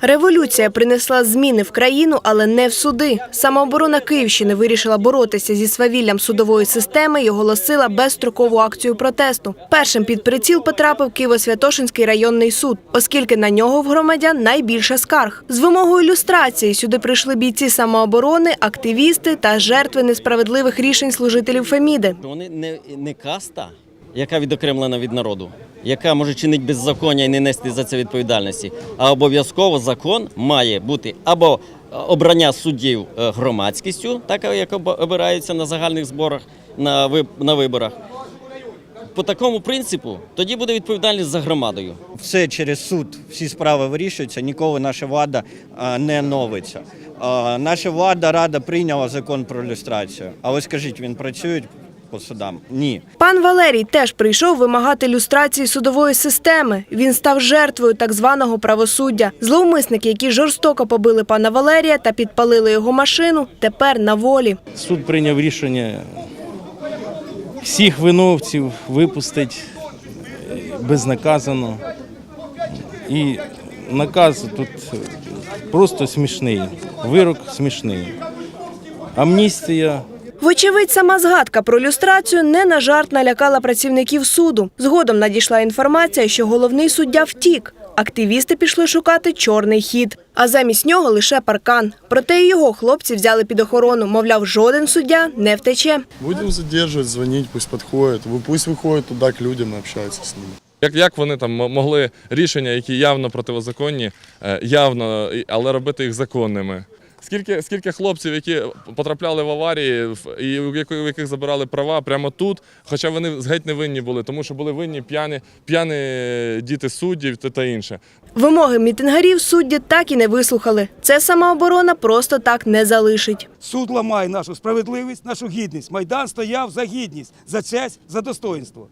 Революція принесла зміни в країну, але не в суди. Самооборона Київщини вирішила боротися зі свавіллям судової системи і оголосила безстрокову акцію протесту. Першим під приціл потрапив Києво-Святошинський районний суд, оскільки на нього в громадян найбільше скарг. З вимогою люстрації сюди прийшли бійці самооборони, активісти та жертви несправедливих рішень служителів Феміди. Вони не, не каста, яка відокремлена від народу, яка може чинити беззаконня і не нести за це відповідальності. А обов'язково закон має бути або обрання суддів е, громадськістю, так як обираються на загальних зборах на, виборах. По такому принципу тоді буде відповідальність за громадою. все через суд, всі справи вирішуються, ніколи наша влада не новиться. Наша влада рада прийняла закон про люстрацію. Але скажіть, він працює по судам? Ні. Пан Валерій теж прийшов вимагати люстрації судової системи. Він став жертвою так званого правосуддя. Зловмисники, які жорстоко побили пана Валерія та підпалили його машину, тепер на волі. Суд прийняв рішення всіх виновців випустити е, безнаказано. І наказ тут просто смішний, вирок смішний. Амністія. Вочевидь, сама згадка про люстрацію не на жарт налякала працівників суду. Згодом надійшла інформація, що головний суддя втік. Активісти пішли шукати чорний хід, а замість нього лише паркан. Проте і його хлопці взяли під охорону. Мовляв, жоден суддя не втече. Будем задерживать, звонить, пусть подходит. Вы- Пусть выходит туда к людям и общается с ними. Як, як вони там могли рішення, які явно противозаконні, е, явно, але робити їх законними? Скільки, скільки хлопців, які потрапляли в аварії в- і у яких, у яких забирали права прямо тут, хоча вони геть не винні були, тому що були винні п'яні, п'яні діти суддів та, та інше. Вимоги мітингарів судді так і не вислухали. Це самооборона просто так не залишить. Суд ламає нашу справедливість, нашу гідність. Майдан стояв за гідність, за честь, за достоинство.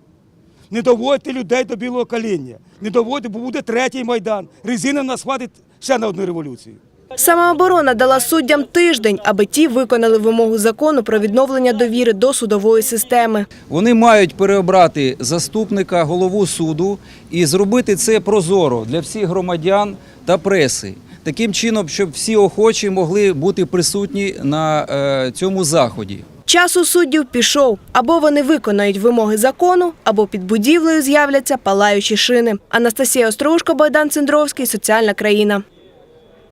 Не доводьте людей до білого коління. Не доводьте, бо буде третій майдан. Резина нас хватить ще на одну революцію. Самооборона дала суддям тиждень, аби ті виконали вимогу закону про відновлення довіри до судової системи. Вони мають переобрати заступника голову суду і зробити це прозоро для всіх громадян та преси. Таким чином, щоб всі охочі могли бути присутні на е, цьому заході. Час у суддів пішов. Або вони виконають вимоги закону, або під будівлею з'являться палаючі шини. Анастасія Острушко, Богдан Цендровський, Соціальна країна.